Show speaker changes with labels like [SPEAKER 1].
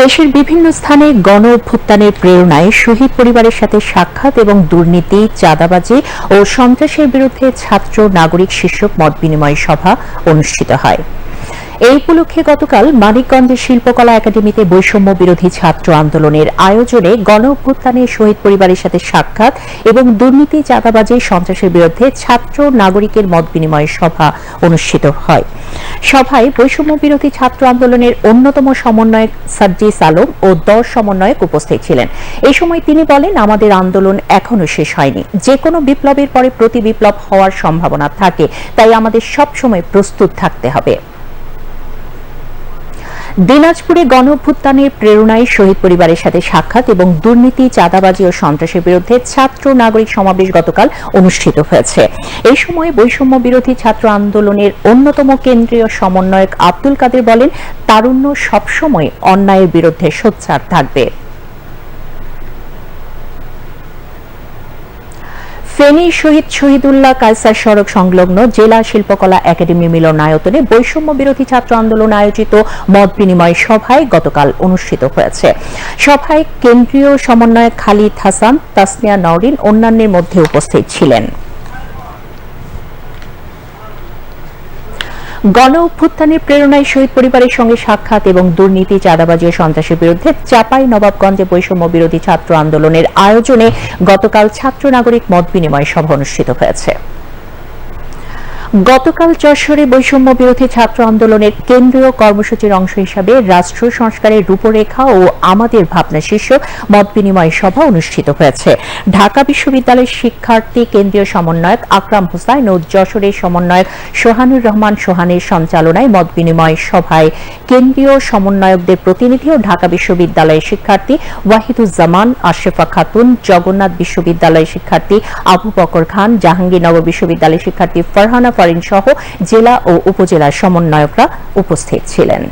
[SPEAKER 1] দেশের বিভিন্ন স্থানে গণ অভ্যুত্থানের প্রেরণায় শহীদ পরিবারের সাথে সাক্ষাৎ এবং দুর্নীতি, চাঁদাবাজি ও সন্ত্রাসের বিরুদ্ধে ছাত্র নাগরিক শীর্ষক মত বিনিময় সভা অনুষ্ঠিত হয়। এই উপলক্ষে গতকাল মানিকগঞ্জের শিল্পকলা একাডেমিতে বৈষম্য বিরোধী ছাত্র আন্দোলনের আয়োজনে গণ অভ্যুত্থানের শহীদ পরিবারের সাথে সাক্ষাৎ এবং দুর্নীতি, চাঁদাবাজি, সন্ত্রাসের বিরুদ্ধে ছাত্র নাগরিকের মত বিনিময় সভা অনুষ্ঠিত হয়। সভায় বৈষম্য বিরোধী ছাত্র আন্দোলনের অন্যতম সমন্বয়ক সাজ্জিস আলম ও দশ সমন্বয়ক উপস্থিত ছিলেন। এই সময় তিনি বলেন, আমাদের আন্দোলন এখনও শেষ হয়নি। যে কোনো বিপ্লবের পরে প্রতি বিপ্লব হওয়ার সম্ভাবনা থাকে, তাই আমাদের সবসময় প্রস্তুত থাকতে হবে। দিনাজপুরে গণভ্যুত্থানের প্রেরণায় শহীদ পরিবারের সাথে সাক্ষাৎ এবং দুর্নীতি, চাঁদাবাজি ও সন্ত্রাসের বিরুদ্ধে ছাত্র নাগরিক সমাবেশ গতকাল অনুষ্ঠিত হয়েছে। এই সময় বৈষম্য বিরোধী ছাত্র আন্দোলনের অন্যতম কেন্দ্রীয় সমন্বয়ক আব্দুল কাদের বলেন, তারুণ্য সবসময় অন্যায়ের বিরুদ্ধে সোচ্চার থাকবে। ফেনী শহীদ শহীদুল্লাহ কায়সার সড়ক সংলগ্ন জেলা শিল্পকলা একাডেমি মিলনায়তনে বৈষম্য বিরোধী ছাত্র আন্দোলন আয়োজিত মত বিনিময় সভায় গতকাল অনুষ্ঠিত হয়েছে। সভায় কেন্দ্রীয় সমন্বয়ক খালিদ হাসান, তাসনিয়া নওরিন অন্যান্যের মধ্যে উপস্থিত ছিলেন। গণ অভ্যুত্থানের প্রেরণায় শহীদ পরিবারের সঙ্গে সাক্ষাৎ এবং দুর্নীতি, চাঁদাবাজি ও সন্ত্রাসের বিরুদ্ধে চাপাই নবাবগঞ্জে বৈষম্য বিরোধী ছাত্র আন্দোলনের আয়োজনে গতকাল ছাত্র নাগরিক মত বিনিময় সভা অনুষ্ঠিত হয়েছে। গতকাল যশোরে বৈষম্য বিরোধী ছাত্র আন্দোলনের কেন্দ্রীয় কর্মসূচির অংশ হিসাবে রাষ্ট্র সংস্কারের রূপরেখা ও আমাদের ভাবনা শীর্ষক মত বিনিময় সভা অনুষ্ঠিত হয়েছে। ঢাকা বিশ্ববিদ্যালয়ের শিক্ষার্থী কেন্দ্রীয় সমন্বয়ক আকরাম হোসাইন ও যশোরের সমন্বয়ক সোহানুর রহমান সোহানের সঞ্চালনায় মত বিনিময় সভায় কেন্দ্রীয় সমন্বয়কদের প্রতিনিধি ও ঢাকা বিশ্ববিদ্যালয়ের শিক্ষার্থী ওয়াহিদুজ্জামান আশরেফা খাতুন, জগন্নাথ বিশ্ববিদ্যালয়ের শিক্ষার্থী আবু বকর খান, জাহাঙ্গীরনগর বিশ্ববিদ্যালয়ের শিক্ষার্থী ফারহানা ফারিন সহ জেলা ও উপজেলার সমন্বয়করা উপস্থিত ছিলেন।